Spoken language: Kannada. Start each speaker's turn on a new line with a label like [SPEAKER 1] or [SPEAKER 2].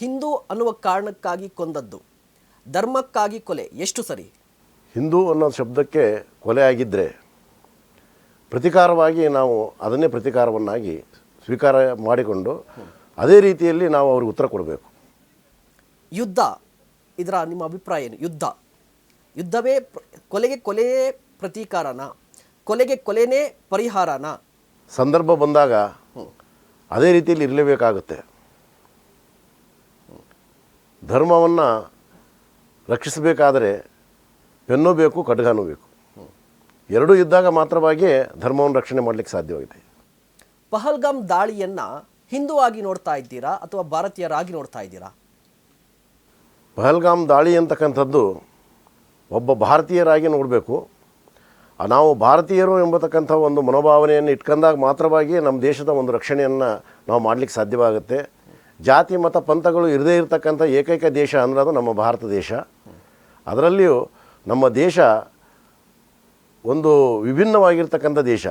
[SPEAKER 1] ಹಿಂದೂ ಅನ್ನುವ ಕಾರಣಕ್ಕಾಗಿ ಕೊಂದದ್ದು. ಧರ್ಮಕ್ಕಾಗಿ ಕೊಲೆ ಎಷ್ಟು ಸರಿ?
[SPEAKER 2] ಹಿಂದೂ ಅನ್ನೋ ಶಬ್ದಕ್ಕೆ ಕೊಲೆ ಆಗಿದ್ದರೆ ಪ್ರತಿಕಾರವಾಗಿ ನಾವು ಅದನ್ನೇ ಪ್ರತಿಕಾರವನ್ನಾಗಿ ಸ್ವೀಕಾರ ಮಾಡಿಕೊಂಡು ಅದೇ ರೀತಿಯಲ್ಲಿ ನಾವು ಅವ್ರಿಗೆ ಉತ್ತರ ಕೊಡಬೇಕು.
[SPEAKER 1] ಯುದ್ಧ ಇದರ ನಿಮ್ಮ ಅಭಿಪ್ರಾಯ ಏನು? ಯುದ್ಧ. ಯುದ್ಧವೇ ಕೊಲೆಗೆ ಕೊಲೆಯೇ ಪ್ರತೀಕಾರನ ಕೊಲೆಗೆ ಕೊಲೆನೇ ಪರಿಹಾರನ.
[SPEAKER 2] ಸಂದರ್ಭ ಬಂದಾಗ ಅದೇ ರೀತಿಯಲ್ಲಿ ಇರಲೇಬೇಕಾಗುತ್ತೆ. ಧರ್ಮವನ್ನು ರಕ್ಷಿಸಬೇಕಾದರೆ ಪೆನ್ನು ಬೇಕು ಖಡ್ಗನೂ ಬೇಕು. ಎರಡೂ ಇದ್ದಾಗ ಮಾತ್ರವಾಗಿ ಧರ್ಮವನ್ನು ರಕ್ಷಣೆ ಮಾಡಲಿಕ್ಕೆ ಸಾಧ್ಯವಾಗಿದೆ.
[SPEAKER 1] ಪಹಲ್ಗಾಮ್ ದಾಳಿಯನ್ನು ಹಿಂದೂ ಆಗಿ ನೋಡ್ತಾ ಇದ್ದೀರಾ ಅಥವಾ ಭಾರತೀಯರಾಗಿ ನೋಡ್ತಾ ಇದ್ದೀರಾ?
[SPEAKER 2] ಪಹಲ್ಗಾಮ್ ದಾಳಿ ಅಂತಕ್ಕಂಥದ್ದು ಒಬ್ಬ ಭಾರತೀಯರಾಗಿ ನೋಡಬೇಕು. ನಾವು ಭಾರತೀಯರು ಎಂಬತಕ್ಕಂಥ ಒಂದು ಮನೋಭಾವನೆಯನ್ನು ಇಟ್ಕೊಂಡಾಗ ಮಾತ್ರವಾಗಿ ನಮ್ಮ ದೇಶದ ಒಂದು ರಕ್ಷಣೆಯನ್ನು ನಾವು ಮಾಡಲಿಕ್ಕೆ ಸಾಧ್ಯವಾಗುತ್ತೆ. ಜಾತಿ, ಮತ, ಪಂಥಗಳು ಇರದೇ ಇರತಕ್ಕಂಥ ಏಕೈಕ ದೇಶ ಅಂದ್ರೆ ಅದು ನಮ್ಮ ಭಾರತ ದೇಶ. ಅದರಲ್ಲಿಯೂ ನಮ್ಮ ದೇಶ ಒಂದು ವಿಭಿನ್ನವಾಗಿರ್ತಕ್ಕಂಥ ದೇಶ.